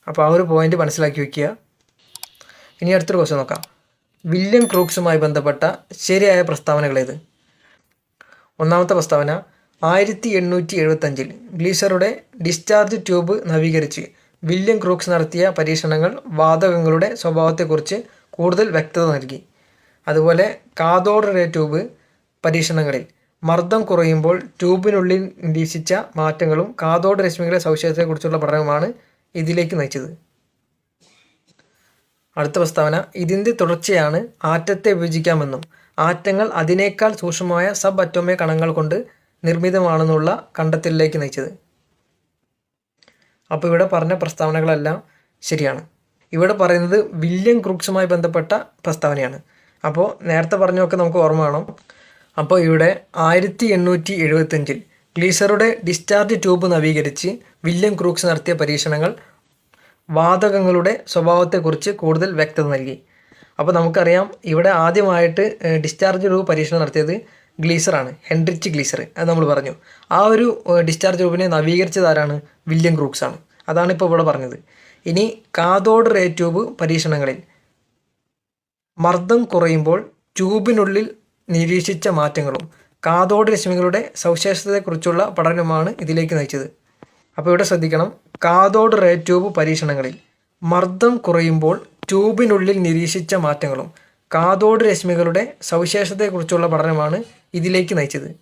അപ്പോൾ ആ ഒരു പോയിന്റ് മനസ്സിലാക്കി വയ്ക്കുക ഇനി അടുത്തൊരു ക്വസ്റ്റ്യൻ നോക്കാം. വില്യം ക്രൂക്സുമായി ബന്ധപ്പെട്ട ശരിയായ പ്രസ്താവനകളേത് ഒന്നാമത്തെ പ്രസ്താവന ആയിരത്തി എണ്ണൂറ്റി എഴുപത്തഞ്ചിൽ ഗ്ലീസറുടെ ഡിസ്ചാർജ് ട്യൂബ് നവീകരിച്ച് വില്യം ക്രൂക്സ് നടത്തിയ പരീക്ഷണങ്ങൾ വാതകങ്ങളുടെ സ്വഭാവത്തെക്കുറിച്ച് കൂടുതൽ വ്യക്തത നൽകി. അതുപോലെ കാതോഡ് റേ ട്യൂബ് പരീക്ഷണങ്ങളിൽ. മർദ്ദം കുറയുമ്പോൾ ട്യൂബിനുള്ളിൽ നിരീക്ഷിച്ച മാറ്റങ്ങളും കാതോഡ് രശ്മികളുടെ സവിശേഷതയെക്കുറിച്ചുള്ള പഠനവുമാണ് ഇതിലേക്ക് നയിച്ചത്. അടുത്ത പ്രസ്താവന ഇതിന്റെ തുടർച്ചയാണ് ആറ്റത്തെ വിഭജിക്കാമെന്നും ആറ്റങ്ങൾ അതിനേക്കാൾ സൂക്ഷ്മമായ സബ് അറ്റോമിക് കണങ്ങൾ കൊണ്ട് നിർമ്മിതമാണെന്നുള്ള കണ്ടെത്തലിലേക്ക് നയിച്ചത്. അപ്പോൾ ഇവിടെ പറഞ്ഞ പ്രസ്താവനകളെല്ലാം ശരിയാണ്. ഇവിടെ പറയുന്നത് വില്യം ക്രൂക്സുമായി ബന്ധപ്പെട്ട പ്രസ്താവനയാണ്. അപ്പോൾ നേരത്തെ പറഞ്ഞൊക്കെ നമുക്ക് ഓർമ്മ വേണം അപ്പോൾ ഇവിടെ ആയിരത്തി എണ്ണൂറ്റി എഴുപത്തഞ്ചിൽ ഗ്ലീസറുടെ ഡിസ്ചാർജ് ട്യൂബ് നവീകരിച്ച് വില്യം ക്രൂക്സ് നടത്തിയ പരീക്ഷണങ്ങൾ വാതകങ്ങളുടെ സ്വഭാവത്തെക്കുറിച്ച് കൂടുതൽ വ്യക്തത നൽകി. അപ്പോൾ നമുക്കറിയാം ഇവിടെ ആദ്യമായിട്ട് ഡിസ്ചാർജ് ട്യൂബ് പരീക്ഷണം നടത്തിയത് ഗ്ലീസറാണ് ഹെൻറിച്ച് ഗ്ലീസർ അത് നമ്മൾ പറഞ്ഞു. ആ ഒരു ഡിസ്ചാർജ് ട്യൂബിനെ നവീകരിച്ചത് ആരാണ്? വില്യം ക്രൂക്സ് ആണ് അതാണ് ഇപ്പോൾ ഇവിടെ പറഞ്ഞത്. ഇനി കാതോഡ് റേ ട്യൂബ് പരീക്ഷണങ്ങളിൽ മർദ്ദം കുറയുമ്പോൾ ട്യൂബിനുള്ളിൽ നിരീക്ഷിച്ച മാറ്റങ്ങളും കാതോട് രശ്മികളുടെ സവിശേഷതയെക്കുറിച്ചുള്ള പഠനമാണ് ഇതിലേക്ക് നയിച്ചത്. അപ്പോൾ ഇവിടെ ശ്രദ്ധിക്കണം. കാതോട് റേ ട്യൂബ് പരീക്ഷണങ്ങളിൽ മർദ്ദം കുറയുമ്പോൾ ട്യൂബിനുള്ളിൽ നിരീക്ഷിച്ച മാറ്റങ്ങളും കാതോട് രശ്മികളുടെ സവിശേഷതയെക്കുറിച്ചുള്ള പഠനമാണ് ഇതിലേക്ക് നയിച്ചത്.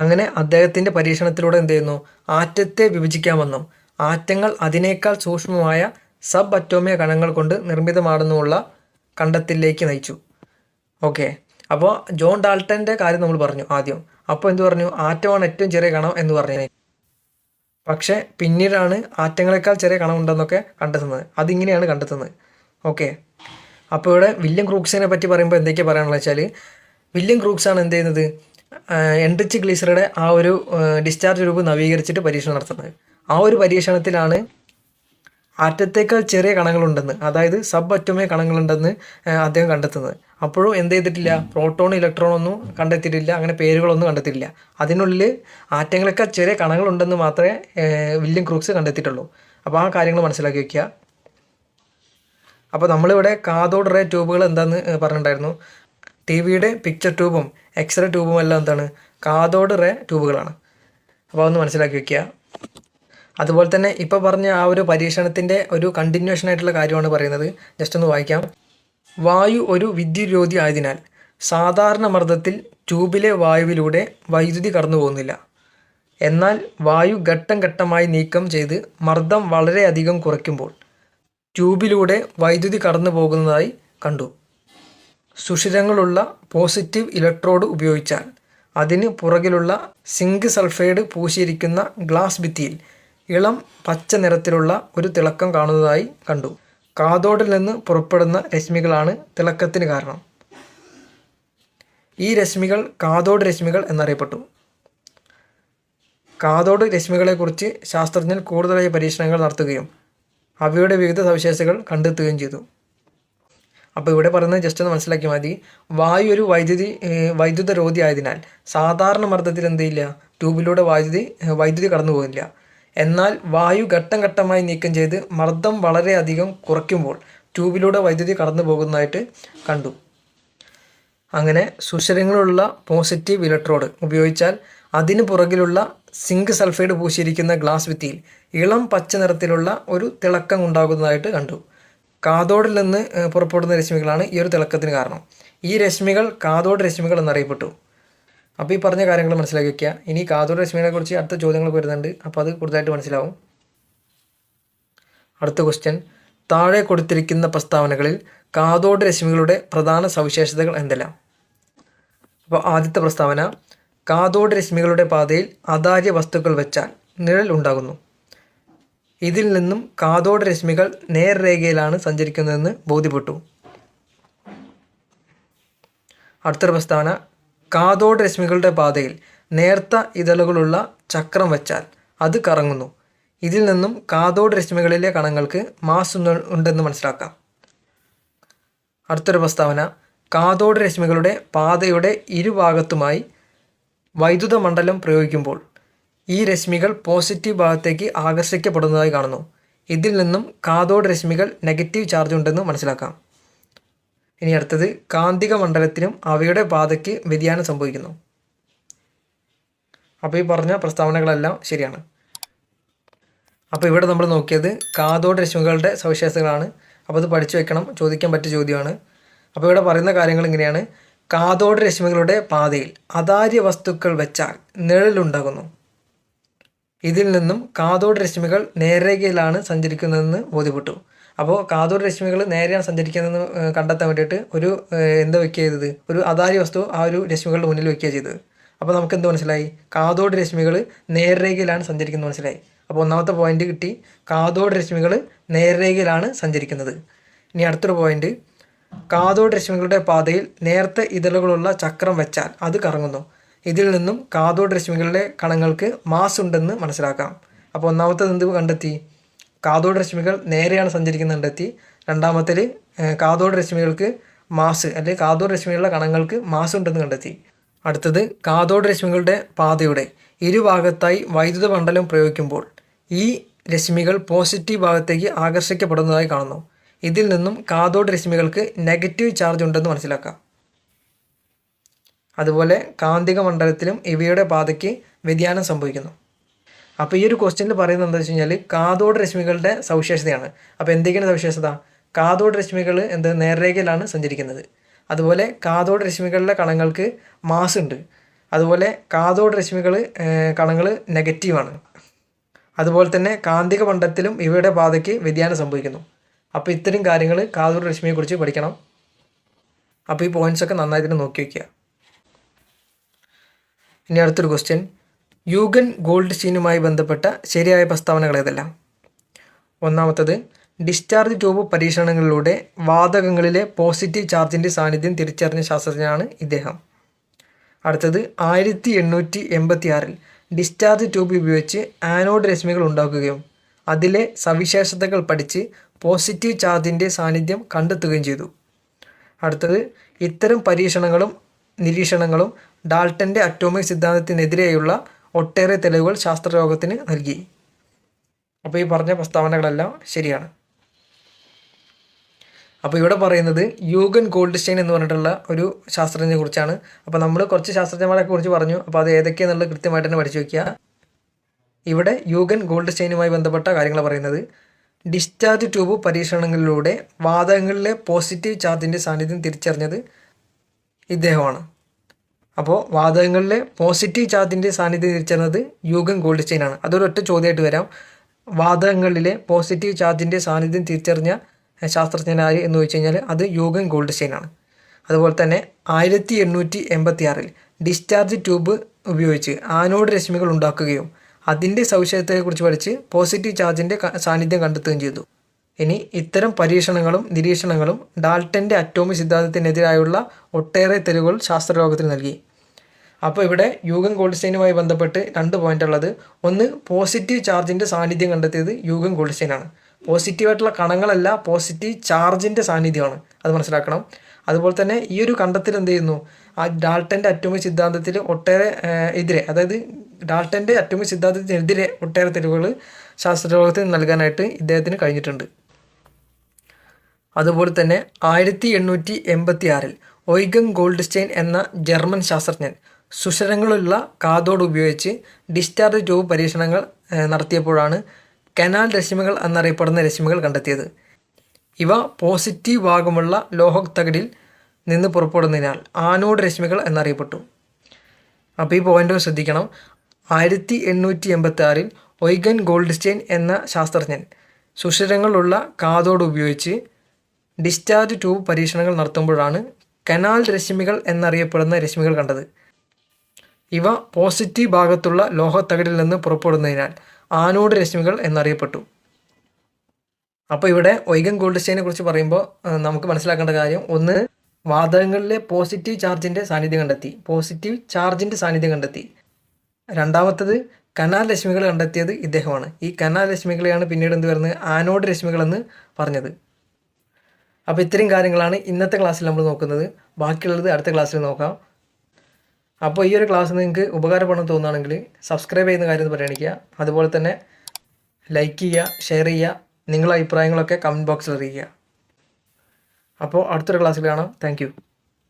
അങ്ങനെ അദ്ദേഹത്തിന്റെ പരീക്ഷണത്തിലൂടെ എന്ത് ചെയ്യുന്നു? ആറ്റത്തെ വിഭജിക്കാമെന്നും ആറ്റങ്ങൾ അതിനേക്കാൾ സൂക്ഷ്മമായ സബ് അറ്റോമിയ കണങ്ങൾ കൊണ്ട് നിർമ്മിതമാണെന്നുമുള്ള കണ്ടെത്തലിലേക്ക് നയിച്ചു. ഓക്കെ. അപ്പോൾ ജോൺ ഡാൾട്ടന്റെ കാര്യം നമ്മൾ പറഞ്ഞു ആദ്യം. അപ്പോൾ എന്ത് പറഞ്ഞു? ആറ്റമാണ് ഏറ്റവും ചെറിയ കണം എന്ന് പറഞ്ഞു. പക്ഷേ പിന്നീടാണ് ആറ്റങ്ങളെക്കാൾ ചെറിയ കണം ഉണ്ടെന്നൊക്കെ കണ്ടെത്തുന്നത്. അതിങ്ങനെയാണ് കണ്ടെത്തുന്നത്. ഓക്കെ. അപ്പോൾ ഇവിടെ വില്യം ക്രൂക്സിനെ പറ്റി പറയുമ്പോൾ എന്തൊക്കെയാണ് പറയാനുള്ളത് വെച്ചാൽ വില്യം ക്രൂക്സ് ആണ് എന്ത് ചെയ്യുന്നത്? എൻഡ്രിച്ച് ഗ്ലീസറുടെ ആ ഒരു ഡിസ്ചാർജ് രൂപ നവീകരിച്ചിട്ട് പരീക്ഷണം നടത്തുന്നത്. ആ ഒരു പരീക്ഷണത്തിലാണ് ആറ്റത്തേക്കാൾ ചെറിയ കണങ്ങളുണ്ടെന്ന് അതായത് സബ് അറ്റമേ കണങ്ങളുണ്ടെന്ന് അദ്ദേഹം കണ്ടെത്തുന്നത്. അപ്പോഴും എന്ത് ചെയ്തിട്ടില്ല? പ്രോട്ടോൺ ഇലക്ട്രോൺ ഒന്നും കണ്ടെത്തിയിട്ടില്ല അങ്ങനെ പേരുകളൊന്നും കണ്ടെത്തിയിട്ടില്ല. അതിനുള്ളിൽ ആറ്റങ്ങളെക്കാൾ ചെറിയ കണങ്ങളുണ്ടെന്ന് മാത്രമേ വില്യം ക്രൂക്സ് കണ്ടെത്തിയിട്ടുള്ളൂ. അപ്പോൾ ആ കാര്യങ്ങൾ മനസ്സിലാക്കി വയ്ക്കുക അപ്പോൾ നമ്മളിവിടെ കാതോഡ് റേ ട്യൂബുകൾ എന്താണെന്ന് പറഞ്ഞിട്ടുണ്ടായിരുന്നു. ടി വിയുടെ പിക്ചർ ട്യൂബും എക്സ്റേ ട്യൂബും എല്ലാം എന്താണ്? കാതോഡ് റേ ട്യൂബുകളാണ്. അപ്പോൾ അതൊന്ന് മനസ്സിലാക്കി വെക്കുക. അതുപോലെ തന്നെ ഇപ്പോൾ പറഞ്ഞ ആ ഒരു പരീക്ഷണത്തിന്റെ ഒരു കണ്ടിന്യൂഷൻ ആയിട്ടുള്ള കാര്യമാണ് പറയുന്നത്. ജസ്റ്റ് ഒന്ന് വായിക്കാം. വായു ഒരു വിദ്യുരോധി ആയതിനാൽ സാധാരണ മർദ്ദത്തിൽ ട്യൂബിലെ വായുവിലൂടെ വൈദ്യുതി കടന്നു പോകുന്നില്ല. എന്നാൽ വായു ഘട്ടം ഘട്ടമായി നീക്കം ചെയ്ത് മർദ്ദം വളരെയധികം കുറയ്ക്കുമ്പോൾ ട്യൂബിലൂടെ വൈദ്യുതി കടന്നു പോകുന്നതായി കണ്ടു. സുഷിരങ്ങളുള്ള പോസിറ്റീവ് ഇലക്ട്രോഡ് ഉപയോഗിച്ചാൽ അതിന് പുറകിലുള്ള സിങ്ക് സൾഫൈഡ് പൂശിയിരിക്കുന്ന ഗ്ലാസ് ഭിത്തിയിൽ ഇളം പച്ച നിറത്തിലുള്ള ഒരു തിളക്കം കാണുന്നതായി കണ്ടു. കാതോടിൽ നിന്ന് പുറപ്പെടുന്ന രശ്മികളാണ് തിളക്കത്തിന് കാരണം. ഈ രശ്മികൾ കാതോട് രശ്മികൾ എന്നറിയപ്പെട്ടു. രശ്മികളെ രശ്മികളെക്കുറിച്ച് ശാസ്ത്രജ്ഞർ കൂടുതലായി പരീക്ഷണങ്ങൾ നടത്തുകയും അവയുടെ വിവിധ സവിശേഷതകൾ കണ്ടെത്തുകയും ചെയ്തു. അപ്പോൾ ഇവിടെ പറയുന്നത് ജസ്റ്റ് ഒന്ന് മനസ്സിലാക്കി മതി. വായു ഒരു വൈദ്യുതി വൈദ്യുത രോധി ആയതിനാൽ സാധാരണ മർദ്ദത്തിൽ എന്തില്ല ട്യൂബിലൂടെ വൈദ്യുതി വൈദ്യുതി കടന്നു പോകുന്നില്ല എന്നാൽ വായു ഘട്ടം ഘട്ടമായി നീക്കം ചെയ്ത് മർദ്ദം വളരെയധികം കുറയ്ക്കുമ്പോൾ ട്യൂബിലൂടെ വൈദ്യുതി കടന്നു പോകുന്നതായിട്ട് കണ്ടു. അങ്ങനെ സുഷിരങ്ങളുള്ള പോസിറ്റീവ് ഇലക്ട്രോഡ് ഉപയോഗിച്ചാൽ അതിന് പുറകിലുള്ള സിങ്ക് സൾഫൈഡ് പൂശിയിരിക്കുന്ന ഗ്ലാസ് ഭിത്തിയിൽ ഇളം പച്ച നിറത്തിലുള്ള ഒരു തിളക്കം ഉണ്ടാകുന്നതായിട്ട് കണ്ടു. കാതോടിൽ നിന്ന് പുറപ്പെടുന്ന രശ്മികളാണ് ഈ ഒരു തിളക്കത്തിന് കാരണം. ഈ രശ്മികൾ കാതോട് രശ്മികൾ എന്നറിയപ്പെട്ടു. അപ്പോൾ ഈ പറഞ്ഞ കാര്യങ്ങൾ മനസ്സിലാക്കി വയ്ക്കുക ഇനി കാതോഡ് രശ്മികളെക്കുറിച്ച് അടുത്ത ചോദ്യങ്ങൾ വരുന്നുണ്ട്. അപ്പോൾ അത് കൂടുതലായിട്ട് മനസ്സിലാവും. അടുത്ത ക്വസ്റ്റ്യൻ താഴെ കൊടുത്തിരിക്കുന്ന പ്രസ്താവനകളിൽ കാതോട് രശ്മികളുടെ പ്രധാന സവിശേഷതകൾ എന്തെല്ലാം? അപ്പോൾ ആദ്യത്തെ പ്രസ്താവന കാതോട് രശ്മികളുടെ പാതയിൽ അതാര്യ വസ്തുക്കൾ വെച്ചാൽ നിഴൽ ഉണ്ടാകുന്നു. ഇതിൽ നിന്നും കാതോട് രശ്മികൾ നേർരേഖയിലാണ് സഞ്ചരിക്കുന്നതെന്ന് ബോധ്യപ്പെട്ടു. അടുത്തൊരു പ്രസ്താവന കാതോട് രശ്മികളുടെ പാതയിൽ നേർത്ത ഇതളുകളുള്ള ചക്രം വച്ചാൽ അത് കറങ്ങുന്നു. ഇതിൽ നിന്നും കാതോട് രശ്മികളിലെ കണങ്ങൾക്ക് മാസ് ഉണ്ട്- ഉണ്ടെന്ന് മനസ്സിലാക്കാം. അടുത്തൊരു പ്രസ്താവന കാതോട് രശ്മികളുടെ പാതയുടെ ഇരുഭാഗത്തുമായി വൈദ്യുത മണ്ഡലം പ്രയോഗിക്കുമ്പോൾ ഈ രശ്മികൾ പോസിറ്റീവ് ഭാഗത്തേക്ക് ആകർഷിക്കപ്പെടുന്നതായി കാണുന്നു. ഇതിൽ നിന്നും കാതോട് രശ്മികൾ നെഗറ്റീവ് ചാർജ് ഉണ്ടെന്ന് മനസ്സിലാക്കാം. ഇനി അടുത്തത് കാന്തിക മണ്ഡലത്തിനും അവയുടെ പാതയ്ക്ക് വ്യതിയാനം സംഭവിക്കുന്നു. അപ്പോൾ ഈ പറഞ്ഞ പ്രസ്താവനകളെല്ലാം ശരിയാണ്. അപ്പോൾ ഇവിടെ നമ്മൾ നോക്കിയത് കാതോട് രശ്മികളുടെ സവിശേഷതകളാണ്. അപ്പോൾ അത് പഠിച്ചു വെക്കണം ചോദിക്കാൻ പറ്റിയ ചോദ്യമാണ്. അപ്പോൾ ഇവിടെ പറയുന്ന കാര്യങ്ങൾ ഇങ്ങനെയാണ്. കാതോട് രശ്മികളുടെ പാതയിൽ അതാര്യ വസ്തുക്കൾ വെച്ചാൽ നിഴലുണ്ടാകുന്നു. ഇതിൽ നിന്നും കാതോട് രശ്മികൾ നേർരേഖയിലാണ് സഞ്ചരിക്കുന്നതെന്ന് ബോധ്യപ്പെട്ടു. അപ്പോൾ കാതൂർ രശ്മികൾ നേരെയാണ് സഞ്ചരിക്കുന്നതെന്ന് കണ്ടെത്താൻ വേണ്ടിയിട്ട് ഒരു എന്താ വെക്കുക ചെയ്തത്? ഒരു അതാരി വസ്തു ആ ഒരു രശ്മികളുടെ മുന്നിൽ വെക്കുക ചെയ്തത്. അപ്പോൾ നമുക്ക് എന്ത് മനസ്സിലായി? കാതോട് രശ്മികൾ നേർരേഖയിലാണ് സഞ്ചരിക്കുന്നത് മനസ്സിലായി? അപ്പോൾ ഒന്നാമത്തെ പോയിന്റ് കിട്ടി. കാതോട് രശ്മികൾ നേർരേഖയിലാണ് സഞ്ചരിക്കുന്നത്. ഇനി അടുത്തൊരു പോയിന്റ് കാതോട് രശ്മികളുടെ പാതയിൽ നേർത്ത ഇതളുകളുള്ള ചക്രം വെച്ചാൽ അത് കറങ്ങുന്നു. ഇതിൽ നിന്നും കാതോട് രശ്മികളുടെ കണങ്ങൾക്ക് മാസ് ഉണ്ടെന്ന് മനസ്സിലാക്കാം. അപ്പോൾ ഒന്നാമത്തേത് എന്ത് കണ്ടെത്തി? കാതോട് രശ്മികൾ നേരെയാണ് സഞ്ചരിക്കുന്നത് കണ്ടെത്തി രണ്ടാമത്തിൽ കാതോട് രശ്മികൾക്ക് മാസ് അല്ലെങ്കിൽ കാതോട് രശ്മികളുടെ കണങ്ങൾക്ക് മാസ് ഉണ്ടെന്ന് കണ്ടെത്തി. അടുത്തത് കാതോട് രശ്മികളുടെ പാതയുടെ ഇരുഭാഗത്തായി വൈദ്യുത മണ്ഡലം പ്രയോഗിക്കുമ്പോൾ ഈ രശ്മികൾ പോസിറ്റീവ് ഭാഗത്തേക്ക് ആകർഷിക്കപ്പെടുന്നതായി കാണുന്നു. ഇതിൽ നിന്നും കാതോട് രശ്മികൾക്ക് നെഗറ്റീവ് ചാർജ് ഉണ്ടെന്ന് മനസ്സിലാക്കാം. അതുപോലെ കാന്തിക മണ്ഡലത്തിലും ഇവയുടെ പാതയ്ക്ക് വ്യതിയാനം സംഭവിക്കുന്നു. അപ്പോൾ ഈ ഒരു ക്വസ്റ്റ്യനിൽ പറയുന്നത് എന്താ വെച്ച് കഴിഞ്ഞാൽ കാതോട് രശ്മികളുടെ സവിശേഷതയാണ്. അപ്പോൾ എന്തൊക്കെയാണ് സവിശേഷത? കാതോട് രശ്മികൾ എന്ത്? നേർരേഖയിലാണ് സഞ്ചരിക്കുന്നത്. അതുപോലെ കാതോട് രശ്മികളുടെ കണങ്ങൾക്ക് മാസ് ഉണ്ട്. അതുപോലെ കാതോട് രശ്മികൾ കണങ്ങൾ നെഗറ്റീവാണ് അതുപോലെ തന്നെ കാന്തിക മണ്ഡലത്തിലും ഇവയുടെ പാതയ്ക്ക് വ്യതിയാനം സംഭവിക്കുന്നു. അപ്പോൾ ഇത്തരം കാര്യങ്ങൾ കാതോട് രശ്മിയെക്കുറിച്ച് പഠിക്കണം. അപ്പോൾ ഈ പോയിന്റ്സ് ഒക്കെ നന്നായി തന്നെ നോക്കി വയ്ക്കുക ഇനി അടുത്തൊരു ക്വസ്റ്റ്യൻ യൂഗൻ ഗോൾഡ് സ്റ്റീനുമായി ബന്ധപ്പെട്ട ശരിയായ പ്രസ്താവനകൾ ഏതെല്ലാം? ഒന്നാമത്തത് ഡിസ്ചാർജ് ട്യൂബ് പരീക്ഷണങ്ങളിലൂടെ വാതകങ്ങളിലെ പോസിറ്റീവ് ചാർജിന്റെ സാന്നിധ്യം തിരിച്ചറിഞ്ഞ ശാസ്ത്രജ്ഞനാണ് ഇദ്ദേഹം. അടുത്തത് ആയിരത്തി എണ്ണൂറ്റി എൺപത്തി ആറിൽ ഡിസ്ചാർജ് ട്യൂബ് ഉപയോഗിച്ച് ആനോഡ് രശ്മികൾ ഉണ്ടാക്കുകയും അതിലെ സവിശേഷതകൾ പഠിച്ച് പോസിറ്റീവ് ചാർജിന്റെ സാന്നിധ്യം കണ്ടെത്തുകയും ചെയ്തു. അടുത്തത് ഇത്തരം പരീക്ഷണങ്ങളും നിരീക്ഷണങ്ങളും ഡാൾട്ടന്റെ അറ്റോമിക് സിദ്ധാന്തത്തിനെതിരെയുള്ള ഒട്ടേറെ തെളിവുകൾ ശാസ്ത്രലോകത്തിന് നൽകി. അപ്പോൾ ഈ പറഞ്ഞ പ്രസ്താവനകളെല്ലാം ശരിയാണ്. അപ്പോൾ ഇവിടെ പറയുന്നത് യൂഗൻ ഗോൾഡ്സ്റ്റൈൻ എന്ന് പറഞ്ഞിട്ടുള്ള ഒരു ശാസ്ത്രജ്ഞനെ കുറിച്ചാണ്. അപ്പോൾ നമ്മൾ കുറച്ച് ശാസ്ത്രജ്ഞന്മാരെ കുറിച്ച് പറഞ്ഞു. അപ്പോൾ അത് ഏതൊക്കെയാണെന്നുള്ളത് കൃത്യമായിട്ട് തന്നെ പഠിച്ചു വയ്ക്കുക ഇവിടെ യൂഗൻ ഗോൾഡ്സ്റ്റൈനുമായി ബന്ധപ്പെട്ട കാര്യങ്ങൾ പറയുന്നത് ഡിസ്ചാർജ് ട്യൂബ് പരീക്ഷണങ്ങളിലൂടെ വാതകങ്ങളിലെ പോസിറ്റീവ് ചാർജിന്റെ സാന്നിധ്യം തിരിച്ചറിഞ്ഞത് ഇദ്ദേഹമാണ്. അപ്പോൾ വാതകങ്ങളിലെ പോസിറ്റീവ് ചാർജിന്റെ സാന്നിധ്യം തിരിച്ചറിഞ്ഞത് യൂഗൻ ഗോൾഡ് ആണ്. അതൊരു ഒറ്റ ചോദ്യമായിട്ട് വരാം. വാതകങ്ങളിലെ പോസിറ്റീവ് ചാർജിന്റെ സാന്നിധ്യം തിരിച്ചറിഞ്ഞ ശാസ്ത്രജ്ഞനായി എന്ന് വെച്ച് കഴിഞ്ഞാൽ അത് യൂഗൻ ഗോൾഡ് ആണ്. അതുപോലെ തന്നെ ആയിരത്തി എണ്ണൂറ്റി എൺപത്തി ആറിൽ ഡിസ്ചാർജ് ട്യൂബ് ഉപയോഗിച്ച് ആനോഡ് രശ്മികൾ ഉണ്ടാക്കുകയും അതിന്റെ സവിശേഷതയെക്കുറിച്ച് പഠിച്ച് പോസിറ്റീവ് ചാർജിന്റെ സാന്നിധ്യം കണ്ടെത്തുകയും ചെയ്തു. ഇനി ഇത്തരം പരീക്ഷണങ്ങളും നിരീക്ഷണങ്ങളും ഡാൽട്ടന്റെ അറ്റോമിക് സിദ്ധാന്തത്തിനെതിരായുള്ള ഒട്ടേറെ തെളിവുകൾ ശാസ്ത്രലോകത്തിന് നൽകി. അപ്പോൾ ഇവിടെ യൂഗൻ ഗോൾഡ്സ്റ്റൈനുമായി ബന്ധപ്പെട്ട് രണ്ട് പോയിന്റ് ഉള്ളത്. ഒന്ന് പോസിറ്റീവ് ചാർജിന്റെ സാന്നിധ്യം കണ്ടെത്തിയത് യൂഗൻ ഗോൾഡ്സ്റ്റൈനാണ്. പോസിറ്റീവായിട്ടുള്ള കണങ്ങളല്ല പോസിറ്റീവ് ചാർജിന്റെ സാന്നിധ്യമാണ്. അത് മനസ്സിലാക്കണം. അതുപോലെ തന്നെ ഈ ഒരു കണ്ടെത്തൽ എന്ത് ചെയ്യുന്നു? ആ ഡാൾട്ടന്റെ അറ്റോമിക് സിദ്ധാന്തത്തിൽ ഒട്ടേറെ എതിരെ അതായത് ഡാൾട്ടന്റെ അറ്റോമിക് സിദ്ധാന്തത്തിനെതിരെ ഒട്ടേറെ തെളിവുകൾ ശാസ്ത്രലോകത്തിന് നൽകാനായിട്ട് ഇദ്ദേഹത്തിന് കഴിഞ്ഞിട്ടുണ്ട്. അതുപോലെ തന്നെ ആയിരത്തി എണ്ണൂറ്റി എൺപത്തി ആറിൽ ഒയ്ഗൻ ഗോൾഡ്സ്റ്റൈൻ എന്ന ജർമ്മൻ ശാസ്ത്രജ്ഞൻ സുഷരങ്ങളുള്ള കാതോട് ഉപയോഗിച്ച് ഡിസ്ചാർജ് ട്യൂബ് പരീക്ഷണങ്ങൾ നടത്തിയപ്പോഴാണ് കനാൽ രശ്മികൾ എന്നറിയപ്പെടുന്ന രശ്മികൾ കണ്ടെത്തിയത്. ഇവ പോസിറ്റീവ് ഭാഗമുള്ള ലോഹത്തകിടിൽ നിന്ന് പുറപ്പെടുന്നതിനാൽ ആനോഡ് രശ്മികൾ എന്നറിയപ്പെട്ടു. അപ്പോൾ ഈ പോയിന്റ് ശ്രദ്ധിക്കണം. ആയിരത്തി എണ്ണൂറ്റി എൺപത്തി ആറിൽ ഒയ്ഗൻ ഗോൾഡ്സ്റ്റൈൻ എന്ന ശാസ്ത്രജ്ഞൻ സുഷിരങ്ങളുള്ള കാതോട് ഉപയോഗിച്ച് ഡിസ്ചാർജ് ട്യൂബ് പരീക്ഷണങ്ങൾ നടത്തുമ്പോഴാണ് കനാൽ രശ്മികൾ എന്നറിയപ്പെടുന്ന രശ്മികൾ കണ്ടത്. ഇവ പോസിറ്റീവ് ഭാഗത്തുള്ള ലോഹത്തകിടിൽ നിന്ന് പുറപ്പെടുന്നതിനാൽ ആനോഡ് രശ്മികൾ എന്നറിയപ്പെട്ടു. അപ്പോൾ ഇവിടെ ഒയ്ഗൻ ഗോൾഡ്സ്റ്റൈനെ കുറിച്ച് പറയുമ്പോൾ നമുക്ക് മനസ്സിലാക്കേണ്ട കാര്യം ഒന്ന് വാതകങ്ങളിലെ പോസിറ്റീവ് ചാർജിന്റെ സാന്നിധ്യം കണ്ടെത്തി. പോസിറ്റീവ് ചാർജിന്റെ സാന്നിധ്യം കണ്ടെത്തി. രണ്ടാമത്തത് കനാൽ രശ്മികൾ കണ്ടെത്തിയത് ഇദ്ദേഹമാണ്. ഈ കനാൽ രശ്മികളെയാണ് പിന്നീട് എന്ത് വരുന്നത്? ആനോഡ് രശ്മികളെന്ന് പറഞ്ഞത്. അപ്പോൾ ഇത്രയും കാര്യങ്ങളാണ് ഇന്നത്തെ ക്ലാസ്സിൽ നമ്മൾ നോക്കുന്നത്. ബാക്കിയുള്ളത് അടുത്ത ക്ലാസ്സിൽ നോക്കാം. അപ്പോൾ ഈ ഒരു ക്ലാസ് നിങ്ങൾക്ക് ഉപകാരപ്പെടണം തോന്നുകയാണെങ്കിൽ സബ്സ്ക്രൈബ് ചെയ്യുന്ന കാര്യം പരിഗണിക്കുക. അതുപോലെ തന്നെ ലൈക്ക് ചെയ്യുക ഷെയർ ചെയ്യുക നിങ്ങളുടെ അഭിപ്രായങ്ങളൊക്കെ കമന്റ് ബോക്സിൽ അറിയിക്കുക. അപ്പോൾ അടുത്തൊരു ക്ലാസ്സിൽ കാണാം. താങ്ക്